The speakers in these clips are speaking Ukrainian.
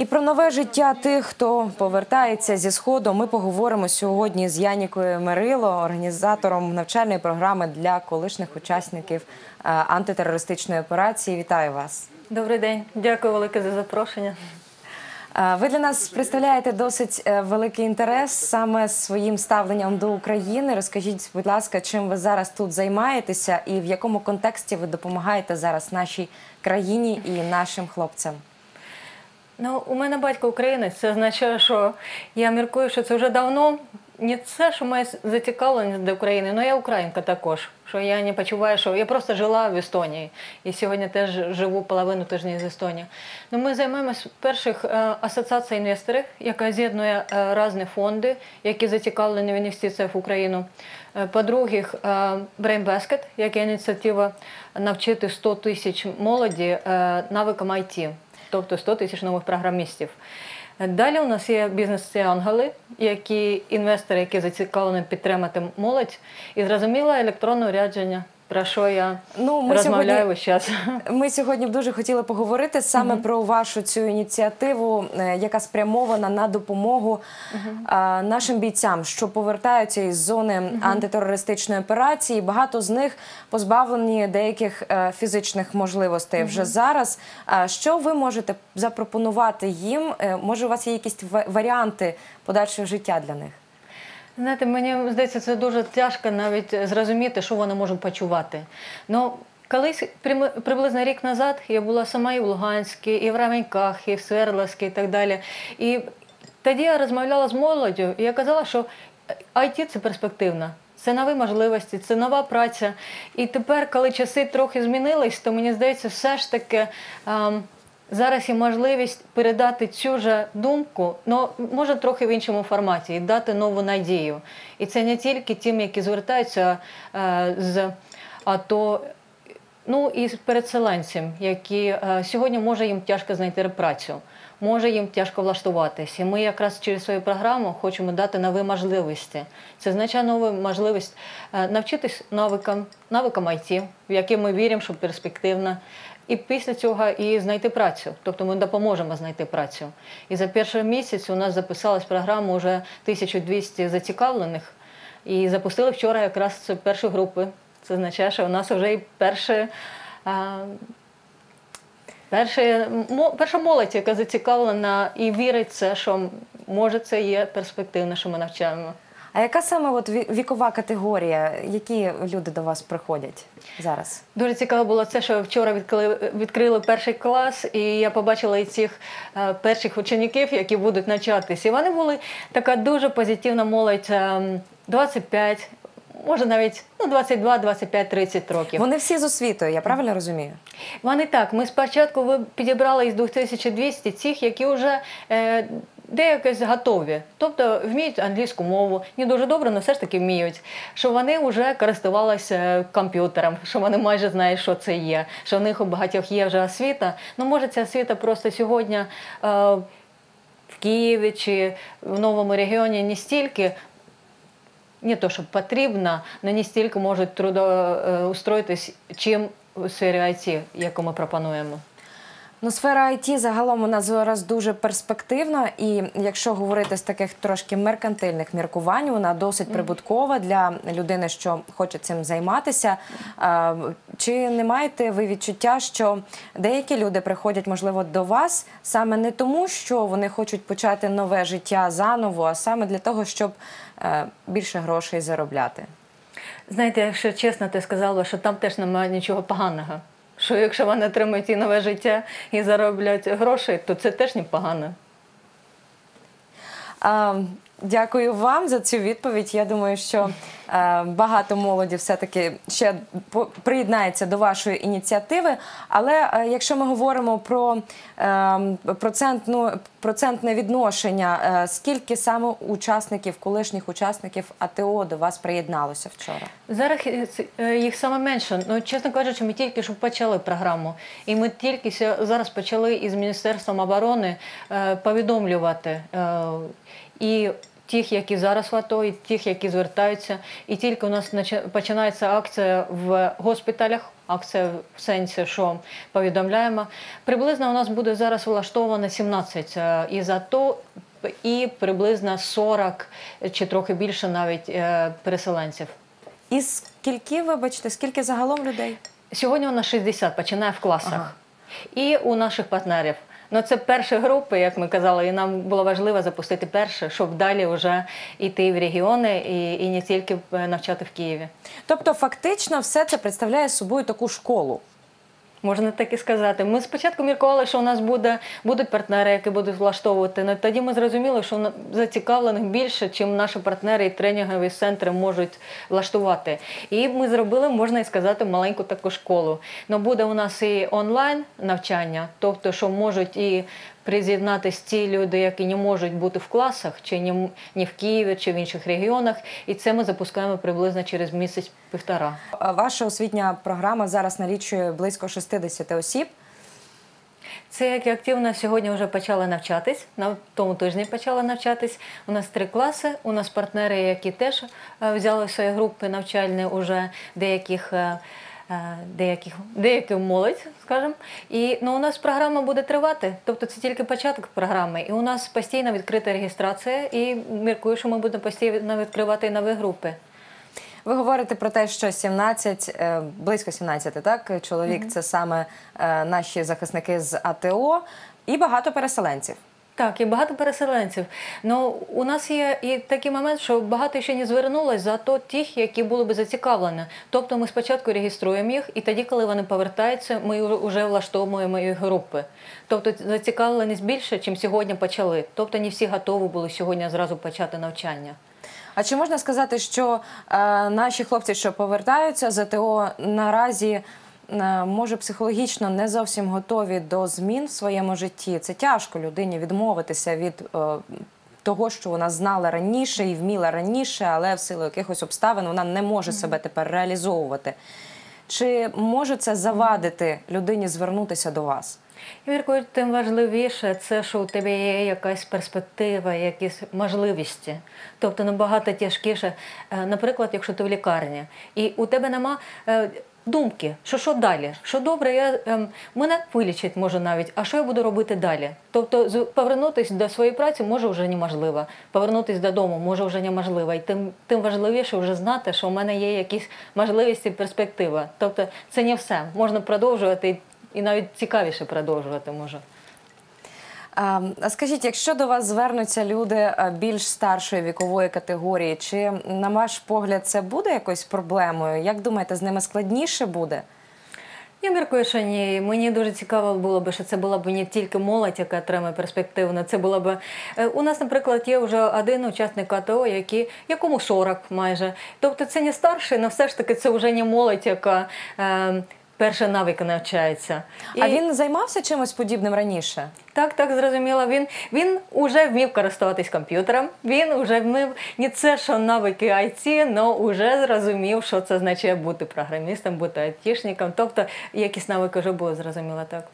І про нове життя тих, хто повертається зі сходу, ми поговоримо сьогодні з Янікою Мерило, організатором навчальної програми для колишніх учасників е, антитерористичної операції. Вітаю вас. Добрий день, дякую велике за запрошення. Е, Ви для нас представляєте досить е, великий інтерес саме своїм ставленням до України. Розкажіть, будь ласка, чим ви зараз тут займаєтеся і в якому контексті ви допомагаєте зараз нашій країні і нашим хлопцям? Ну, у мене батько українець, це означає, що я міркую, що це вже давно не це, що моє зацікавленість до України, але я українка також. Що я не почуваю, що я просто жила в Естонії і сьогодні теж живу половину тижня з Естонії. Ну, ми займаємось перших е, асоціація інвесторів, яка з'єднує е, різні фонди, які зацікавлені в інвестиціях в Україну. Е, По-друге, Brain Basket, яка ініціатива навчити 100 тисяч молоді навикам IT тобто 100 тисяч нових програмістів. Далі у нас є бізнес-ангели, які інвестори, які зацікавлені підтримати молодь, і зрозуміло електронне урядження, про що я Ну, ми розмовляю сьогодні- весь час. Ми сьогодні б дуже хотіли поговорити саме про вашу цю ініціативу, е, яка спрямована на допомогу е, нашим бійцям, що повертаються із зони антитерористичної операції. Багато з них позбавлені деяких е, фізичних можливостей вже зараз. А Що ви можете запропонувати їм? Е, Може, у вас є якісь варіанти подальшого життя для них? Знаєте, мені здається, це дуже тяжко навіть зрозуміти, що вони можуть почувати. Ну, колись приблизно рік назад я була сама і в Луганській, і в Раменьках, і в Сверловській, і так далі. І тоді я розмовляла з молоддю, і я казала, що IT – це перспективно. Це нові можливості, це нова праця. І тепер, коли часи трохи змінились, то мені здається, все ж таки ем, зараз є можливість передати цю же думку, ну може трохи в іншому форматі, і дати нову надію. І це не тільки тим, які звертаються е, з АТО, ну і переселенцям, які е, сьогодні може їм тяжко знайти працю. Може їм тяжко влаштуватися. І ми якраз через свою програму хочемо дати нові можливості. Це означає нову можливість е, навчитись навикам, навикам IT, в які ми віримо, що перспективно. І після цього і знайти працю. Тобто ми допоможемо знайти працю. І за перший місяць у нас записалась програма вже 1200 зацікавлених. І запустили вчора якраз це перші групи. Це означає, що у нас вже і перші. А, Перша, молодь, яка зацікавлена і вірить в це, що може це є перспективно, що ми навчаємо. А яка саме от ві- вікова категорія? Які люди до вас приходять зараз? Дуже цікаво було це, що вчора відкрили, відкрили перший клас, і я побачила і цих е, перших учеників, які будуть навчатися. І вони були така дуже позитивна молодь, е, 25, може навіть ну, 22, 25, 30 років. Вони всі з освітою, я правильно розумію? Вони так. Ми спочатку підібрали із 2200 цих, які вже е, деякось готові, тобто вміють англійську мову, не дуже добре, але все ж таки вміють. Що вони вже користувалися комп'ютером, що вони майже знають, що це є, що в них у багатьох є вже освіта. Ну, може, ця освіта просто сьогодні. Е, в Києві чи в новому регіоні не стільки не то, що потрібно, але не стільки можуть трудоустроїтись, чим у сфері IT, яку ми пропонуємо. Ну, сфера IT загалом у нас зараз дуже перспективна, і якщо говорити з таких трошки меркантильних міркувань, вона досить прибуткова для людини, що хоче цим займатися. Чи не маєте ви відчуття, що деякі люди приходять, можливо, до вас саме не тому, що вони хочуть почати нове життя заново, а саме для того, щоб е, більше грошей заробляти? Знаєте, якщо чесно, ти сказала, що там теж немає нічого поганого. Що якщо вони отримують і нове життя і зароблять гроші, то це теж непогано. А, Дякую вам за цю відповідь. Я думаю, що е, багато молоді все-таки ще приєднається до вашої ініціативи. Але е, якщо ми говоримо про е, процентну, процентне відношення, е, скільки саме учасників, колишніх учасників АТО до вас приєдналося вчора? Зараз їх саме менше. Ну, чесно кажучи, ми тільки що почали програму. І ми тільки зараз почали із Міністерством оборони повідомлювати. І тих, які зараз в АТО, і тих, які звертаються. І тільки у нас починається акція в госпіталях. Акція в сенсі, що повідомляємо. Приблизно у нас буде зараз влаштовано 17 е, із АТО і приблизно 40 чи трохи більше навіть е, переселенців. І скільки, вибачте, скільки загалом людей? Сьогодні у нас 60, починає в класах. Ага. І у наших партнерів. Ну, це перші групи, як ми казали, і нам було важливо запустити перше, щоб далі вже йти в регіони і, і не тільки е, навчати в Києві. Тобто, фактично, все це представляє собою таку школу. Можна так і сказати. Ми спочатку міркували, що у нас буде, будуть партнери, які будуть влаштовувати. Але тоді ми зрозуміли, що зацікавлених більше, чим наші партнери і тренінгові центри можуть влаштувати. І ми зробили, можна і сказати, маленьку таку школу. Ну, буде у нас і онлайн навчання, тобто, що можуть і приєднатися ті люди, які не можуть бути в класах, чи не, не в Києві, чи в інших регіонах. І це ми запускаємо приблизно через місяць-півтора. Ваша освітня програма зараз налічує близько 60 осіб. Це як активно сьогодні вже почали навчатись. На тому тижні почали навчатись. У нас три класи. У нас партнери, які теж е, взяли свої групи навчальні, уже деяких. Е, Деяких деяку молодь, скажімо. І ну, у нас програма буде тривати, тобто це тільки початок програми. І у нас постійно відкрита реєстрація, і міркую, що ми будемо постійно відкривати нові групи. Ви говорите про те, що 17, е, близько 17, так, чоловік це саме е, наші захисники з АТО і багато переселенців. Так, і багато переселенців. Ну у нас є і такий момент, що багато ще не звернулось за то тих, які були би зацікавлені. Тобто ми спочатку реєструємо їх, і тоді, коли вони повертаються, ми вже влаштовуємо їх групи. Тобто зацікавленість більше, ніж сьогодні почали. Тобто не всі готові були сьогодні зразу почати навчання. А чи можна сказати, що е, наші хлопці, що повертаються з АТО, наразі може психологічно не зовсім готові до змін в своєму житті? Це тяжко людині відмовитися від е, того, що вона знала раніше і вміла раніше, але в силу якихось обставин вона не може себе тепер реалізовувати. Чи може це завадити людині звернутися до вас? Я міркую, тим важливіше це, що у тебе є якась перспектива, якісь можливості. Тобто набагато тяжкіше, Е, наприклад, якщо ти в лікарні, і у тебе нема. Думки, що що далі? Що добре, я ем, мене вилічить може навіть, а що я буду робити далі? Тобто, повернутися до своєї праці може вже неможливо, повернутися додому може вже неможливо. І тим, тим важливіше вже знати, що в мене є якісь можливості, перспектива. Тобто, це не все. Можна продовжувати і- і навіть цікавіше продовжувати може. А а скажіть, якщо до вас звернуться люди е, більш старшої вікової категорії, чи на ваш погляд це буде якоюсь проблемою? Як думаєте, з ними складніше буде? Я міркую, що ні. Мені дуже цікаво було б, що це була б не тільки молодь, яка отримає перспективно. Це була б Е, у нас, наприклад, є вже один учасник АТО, який якому 40 майже. Тобто це не старший, але все ж таки це вже не молодь, яка е, перші навики навчається. А він займався чимось подібним раніше? так, так, зрозуміло. Він, він уже вмів користуватись комп'ютером, він вже вмів не це, що навики IT, але вже зрозумів, що це означає бути програмістом, бути айтішником. Тобто якісь навики вже були зрозуміло так.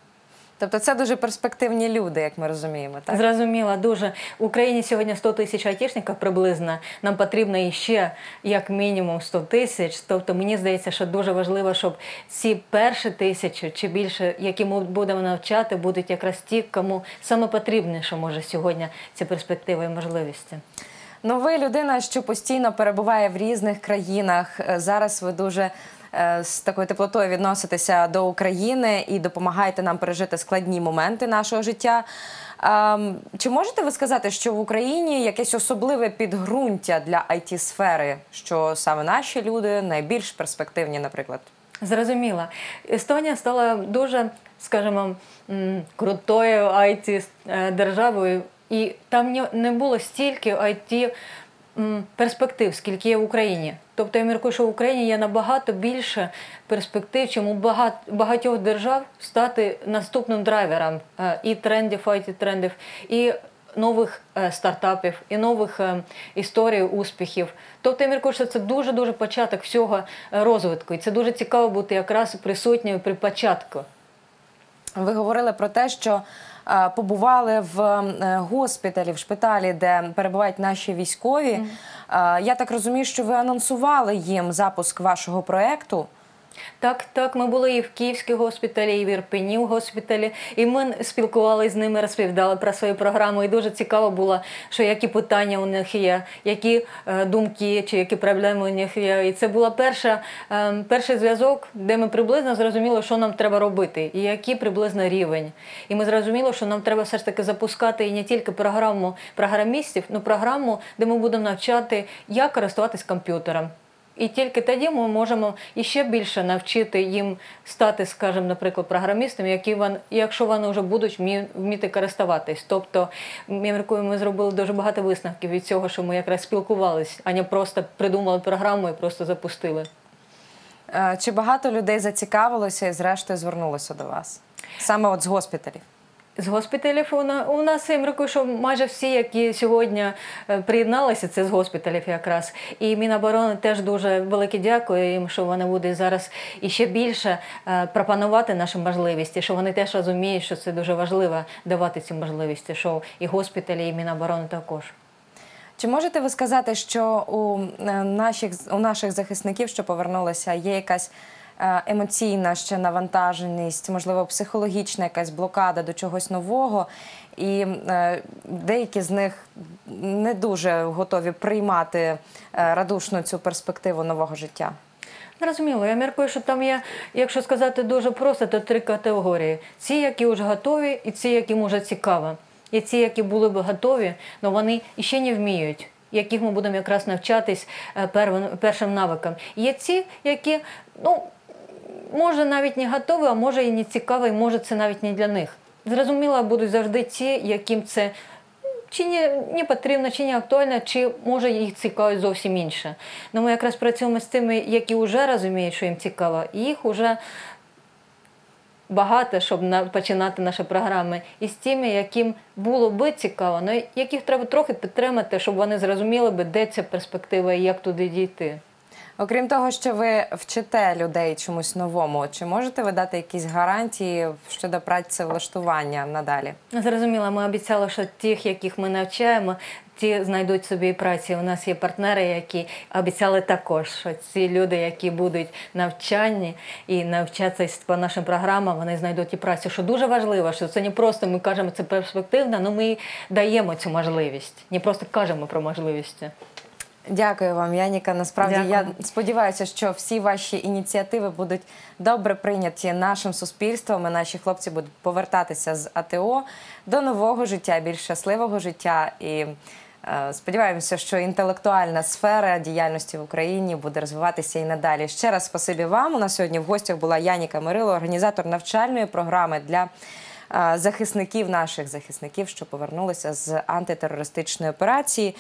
Тобто це дуже перспективні люди, як ми розуміємо, так? Зрозуміло, дуже. В Україні сьогодні 100 тисяч айтішників приблизно. Нам потрібно іще як мінімум 100 тисяч. Тобто мені здається, що дуже важливо, щоб ці перші тисячі чи більше, які ми будемо навчати, будуть якраз ті, кому саме потрібніше може сьогодні ці перспективи і можливості. Ну, ви людина, що постійно перебуває в різних країнах. Е, Зараз ви дуже з такою теплотою відноситеся до України і допомагаєте нам пережити складні моменти нашого життя. Ем, Чи можете ви сказати, що в Україні якесь особливе підґрунтя для it сфери що саме наші люди найбільш перспективні, наприклад? Зрозуміло. Естонія стала дуже, скажімо, крутою it державою, і там не- було стільки it перспектив, скільки є в Україні. Тобто я міркую, що в Україні є набагато більше перспектив, чим у багатьох держав стати наступним драйвером е, і трендів, it трендів, і нових е, стартапів, і нових е, історій успіхів. Тобто я міркую, що це дуже дуже початок всього розвитку, і це дуже цікаво бути якраз присутньою при початку. Ви говорили про те, що побували в е, госпіталі, в шпиталі, де перебувають наші військові. Е, Я так розумію, що ви анонсували їм запуск вашого проекту. Так, так, ми були і в Київській госпіталі, і в Ірпені в госпіталі. І ми спілкувалися з ними, розповідали про свою програму. І дуже цікаво було, що які питання у них є, які е, думки чи які проблеми у них є. І це був перша, е, перший зв'язок, де ми приблизно зрозуміли, що нам треба робити, і який приблизно рівень. І ми зрозуміли, що нам треба все ж таки запускати і не тільки програму програмістів, але програму, де ми будемо навчати, як користуватись комп'ютером. І тільки тоді ми можемо іще більше навчити їм стати, скажімо, наприклад, програмістами, які вони, якщо вони вже будуть вміти користуватись. Тобто, я міркую, ми зробили дуже багато висновків від цього, що ми якраз спілкувалися, а не просто придумали програму і просто запустили. Е, Чи багато людей зацікавилося і зрештою звернулося до вас? Саме от з госпіталів. З госпіталів у нас я міркую, що майже всі, які сьогодні е, приєдналися, це з госпіталів якраз. І Міноборони теж дуже велике дякую їм, що вони будуть зараз іще більше е, пропонувати наші можливості, що вони теж розуміють, що це дуже важливо давати ці можливості, що і госпіталі, і Міноборони також. Чи можете ви сказати, що у е, наших у наших захисників, що повернулися, є якась емоційна ще навантаженість, можливо, психологічна якась блокада до чогось нового, і е, деякі з них не дуже готові приймати е, радушно цю перспективу нового життя? Зрозуміло, я міркую, що там є, якщо сказати дуже просто, то три категорії: ці, які вже готові, і ці, яким вже цікаво. І ці, які були б готові, але вони ще не вміють, яких ми будемо якраз навчатись е, першим навикам. Є ці, які, ну, може навіть не готові, а може і не цікаві, і може це навіть не для них. Зрозуміло, будуть завжди ті, яким це чи не, не потрібно, чи не актуально, чи може їх цікавить зовсім інше. Ну, ми якраз працюємо з тими, які вже розуміють, що їм цікаво, і їх вже багато, щоб на, починати наші програми, і з тими, яким було би цікаво, але яких треба трохи підтримати, щоб вони зрозуміли би, де ця перспектива і як туди дійти. Окрім того, що ви вчите людей чомусь новому, чи можете ви дати якісь гарантії щодо працевлаштування надалі? Зрозуміло, ми обіцяли, що тих, яких ми навчаємо, ті знайдуть собі праці. У нас є партнери, які обіцяли також, що ці люди, які будуть навчанні і навчатися по нашим програмам, вони знайдуть і працю. Що дуже важливо, що це не просто ми кажемо це перспективно, але ми даємо цю можливість. Не просто кажемо про можливості. Дякую вам, Яніка. Насправді Дякую. я сподіваюся, що всі ваші ініціативи будуть добре прийняті нашим суспільством. і Наші хлопці будуть повертатися з АТО до нового життя, більш щасливого життя. І е, сподіваємося, що інтелектуальна сфера діяльності в Україні буде розвиватися і надалі. Ще раз спасибі вам. У нас сьогодні в гостях була Яніка Мирило, організатор навчальної програми для. е, Захисників наших захисників, що повернулися з антитерористичної операції.